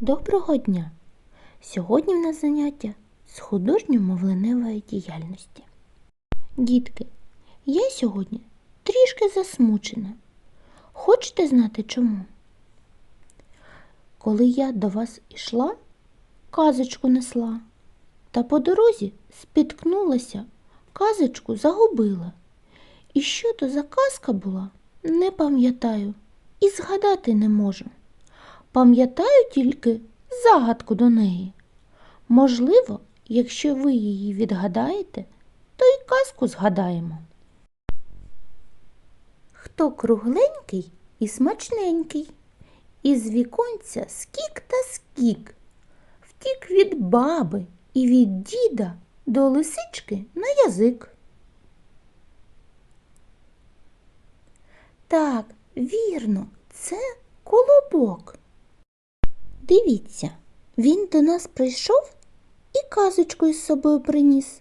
Доброго дня! Сьогодні в нас заняття з художньо-мовленевої діяльності. Дітки, я сьогодні трішки засмучена. Хочете знати чому? Коли я до вас ішла, казочку несла, та по дорозі спіткнулася, казочку загубила. І що то за казка була, не пам'ятаю і згадати не можу. Пам'ятаю тільки загадку до неї. Можливо, якщо ви її відгадаєте, то й казку згадаємо. Хто кругленький і смачненький, із віконця скік та скік, втік від баби і від діда до лисички на язик. Так, вірно, це колобок. Дивіться, він до нас прийшов і казочку із собою приніс.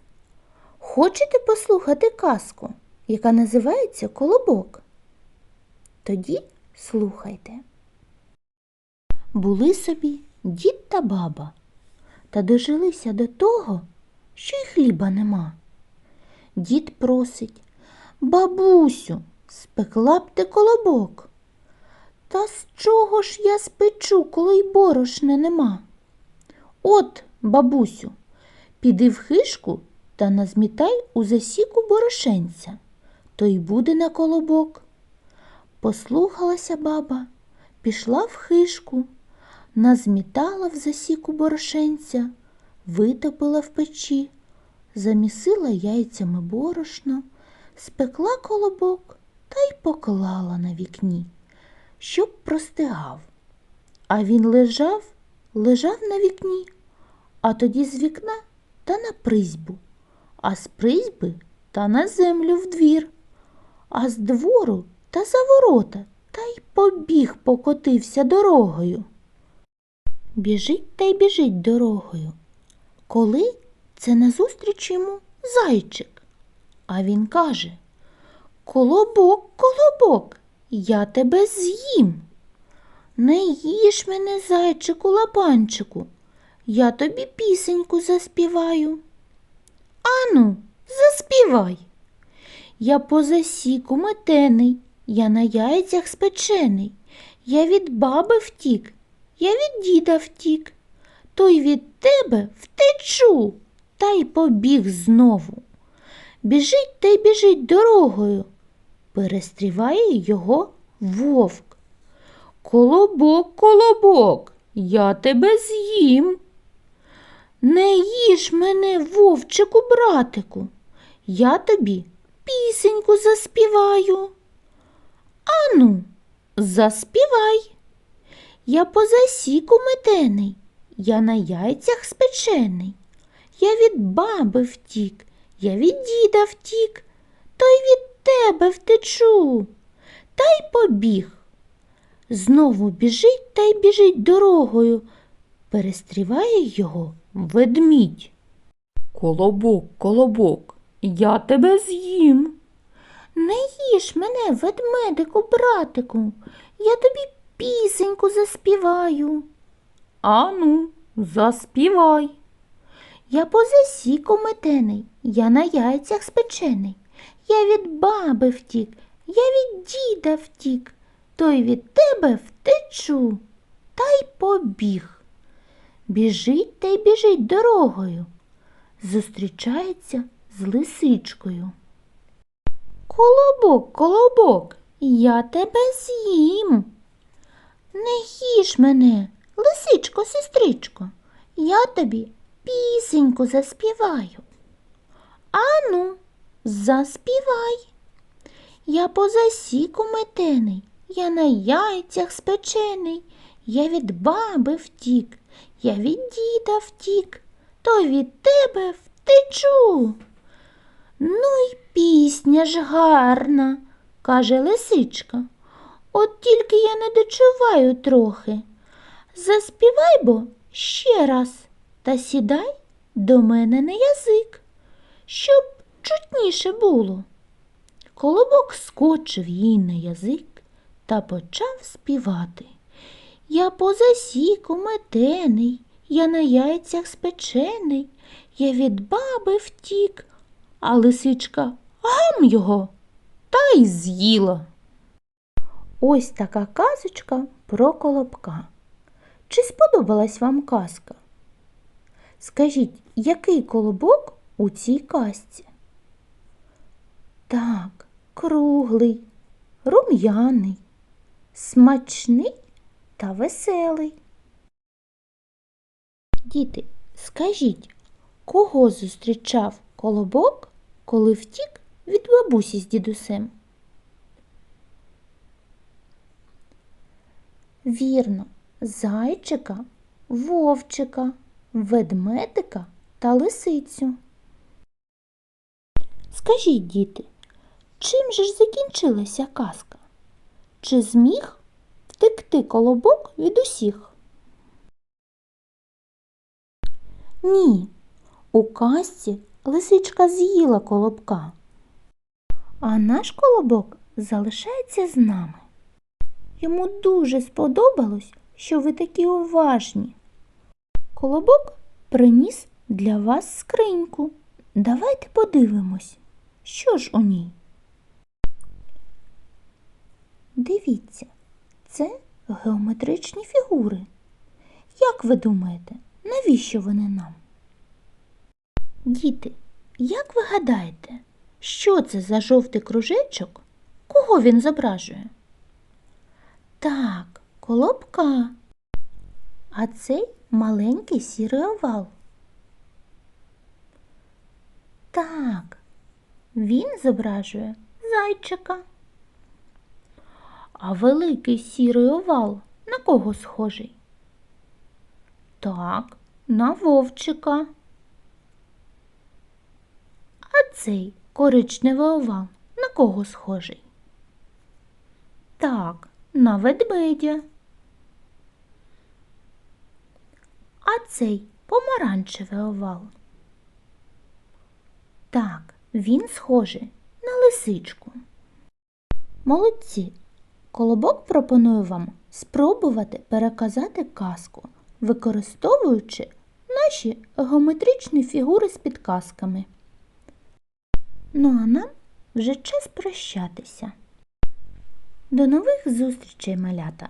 Хочете послухати казку, яка називається Колобок? Тоді слухайте. Були собі дід та баба, та дожилися до того, що й хліба нема. Дід просить, бабусю, спекла б ти колобок. Та з чого ж я спечу, коли й борошна нема? От, бабусю, піди в хишку та назмітай у засіку борошенця, то й буде на колобок. Послухалася баба, пішла в хишку, назмітала в засіку борошенця, витопила в печі, замісила яйцями борошно, спекла колобок та й поклала на вікні щоб простигав. А він лежав, лежав на вікні, а тоді з вікна та на призьбу, а з призьби та на землю в двір, а з двору та за ворота та й побіг покотився дорогою. Біжить та й біжить дорогою. Коли це назустріч йому зайчик. А він каже Колобок, колобок, я тебе з'їм. Не їж мене, зайчику лапанчику, я тобі пісеньку заспіваю. Ану, заспівай. Я по засіку метений, я на яйцях спечений, я від баби втік, я від діда втік, той від тебе втечу, та й побіг знову. Біжить та й біжить дорогою перестріває його вовк. Колобок, колобок, я тебе з'їм. Не їж мене, вовчику, братику, я тобі пісеньку заспіваю. Ану, заспівай. Я по засіку метений, я на яйцях спечений. Я від баби втік, я від діда втік, то й від тебе втечу. Та й побіг. Знову біжить та й біжить дорогою. Перестріває його ведмідь. Колобок, колобок, я тебе з'їм. Не їж мене, ведмедику, братику, я тобі пісеньку заспіваю. Ану, заспівай. Я по засіку метений, я на яйцях спечений. Я від баби втік, я від діда втік, той від тебе втечу, та й побіг. Біжить та й біжить дорогою. Зустрічається з лисичкою. Колобок, колобок, я тебе з'їм. Не їж мене, лисичко, сестричко, я тобі пісеньку заспіваю. Ану, заспівай. Я по засіку метений, я на яйцях спечений, я від баби втік, я від діда втік, то від тебе втечу. Ну й пісня ж гарна, каже лисичка. От тільки я не дочуваю трохи. Заспівай бо ще раз та сідай до мене на язик, щоб чутніше було. Колобок скочив їй на язик та почав співати. Я по засіку метений, я на яйцях спечений, я від баби втік, а лисичка гам його та й з'їла. Ось така казочка про колобка. Чи сподобалась вам казка? Скажіть, який колобок у цій казці? Так, круглий, рум'яний, смачний та веселий. Діти, скажіть, кого зустрічав колобок, коли втік від бабусі з дідусем? Вірно, зайчика, вовчика, ведмедика та лисицю. Скажіть, діти, чим же ж закінчилася казка? Чи зміг втекти колобок від усіх? Ні, у казці лисичка з'їла колобка, а наш колобок залишається з нами. Йому дуже сподобалось, що ви такі уважні. Колобок приніс для вас скриньку. Давайте подивимось, що ж у ній. Дивіться, це геометричні фігури. Як ви думаєте, навіщо вони нам? Діти, як ви гадаєте, що це за жовтий кружечок? Кого він зображує? Так, колобка. А цей маленький сірий овал. Так, він зображує зайчика. А великий сірий овал на кого схожий? Так, на вовчика. А цей коричневий овал на кого схожий? Так, на ведмедя. А цей помаранчевий овал. Так, він схожий на лисичку. Молодці! Колобок пропонує вам спробувати переказати казку, використовуючи наші геометричні фігури з підказками. Ну а нам вже час прощатися. До нових зустрічей, малята!